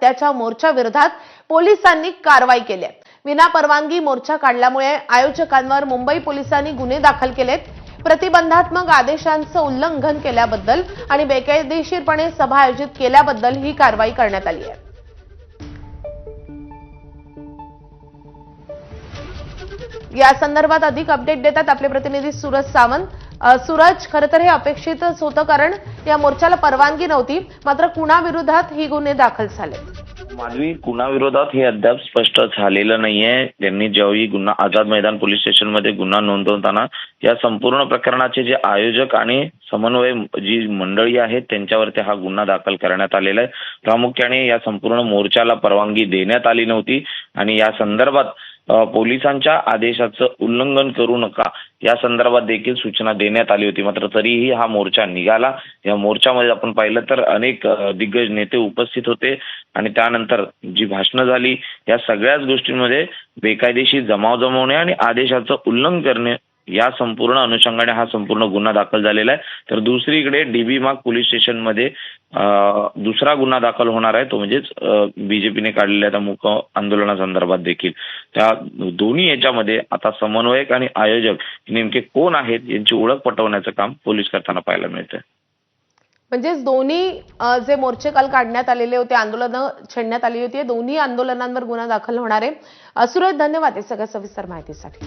त्याच्या मोर्चा विरोधात पोलिसांनी कारवाई केली आहे. विना परवानगी मोर्चा काढल्यामुळे आयोजकांवर मुंबई पोलिसांनी गुन्हे दाखल केलेत. प्रतिबंधात्मक आदेशांचं उल्लंघन केल्याबद्दल आणि बेकायदेशीरपणे सभा आयोजित केल्याबद्दल ही कारवाई करण्यात आली आहे. या संदर्भात अधिक अपडेट देतात आपले प्रतिनिधी सूरज सावंत. सूरज खरं तर हे अपेक्षितच होतं कारण या मोर्चाला परवानगी नव्हती. मात्र कुणाविरोधात ही गुन्हे दाखल झाले माधवी कुणाविरोधात हे अद्याप स्पष्ट झालेलं नाहीये. त्यांनी ज्यावेळी गुन्हा आझाद मैदान पोलीस स्टेशनमध्ये गुन्हा नोंदवताना या संपूर्ण प्रकरणाचे जे आयोजक आणि समन्वय जी मंडळी आहेत त्यांच्यावरती हा गुन्हा दाखल करण्यात आलेला आहे. प्रामुख्याने या संपूर्ण मोर्चाला परवानगी देण्यात आली नव्हती आणि या संदर्भात पोलिसांच्या आदेशाचं उल्लंघन करू नका. या संदर्भात देखील सूचना देण्यात आली होती. मात्र तरीही हा मोर्चा निघाला. या मोर्चामध्ये आपण पाहिलं तर अनेक दिग्गज नेते उपस्थित होते. आणि त्यानंतर जी भाषणं झाली या सगळ्याच गोष्टींमध्ये बेकायदेशीर जमाव जमवणे आणि आदेशाचं उल्लंघन करणे या संपूर्ण अनुषंगाने हा संपूर्ण गुन्हा दाखल झालेला आहे. तर दुसरीकडे डीबी मार्ग पोलीस स्टेशनमध्ये दुसरा गुन्हा दाखल होणार आहे. तो म्हणजेच बीजेपीने काढलेल्या त्या मुक आंदोलनासंदर्भात देखील. त्या दोन्ही याच्यामध्ये आता समन्वयक आणि आयोजक नेमके कोण आहेत यांची ओळख पटवण्याचं काम पोलीस करताना पाहायला मिळतं म्हणजेच दोन्ही जे मोर्चे काल काढण्यात आलेले होते आंदोलनं छेडण्यात आली होती दोन्ही आंदोलनांवर गुन्हा दाखल होणार आहे. अ, धन्यवाद या सगळ्या सविस्तर माहितीसाठी.